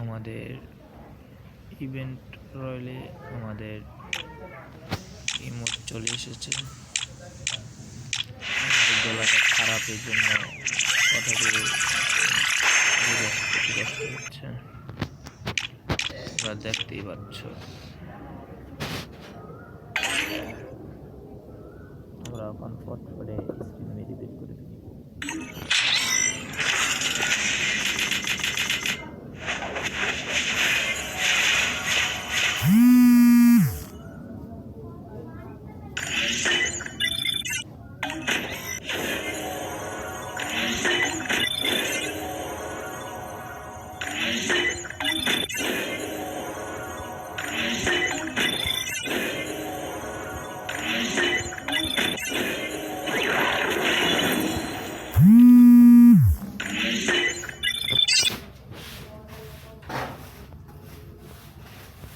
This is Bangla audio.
আমাদের ইভেন্ট রয়েলে আমাদের ইমোট চলে এসেছে। গলাটা খারাপের জন্য বুঝে আসতে কষ্ট হচ্ছে দেখতেই পাচ্ছ। আমরা এখন ফট করে স্ক্রিন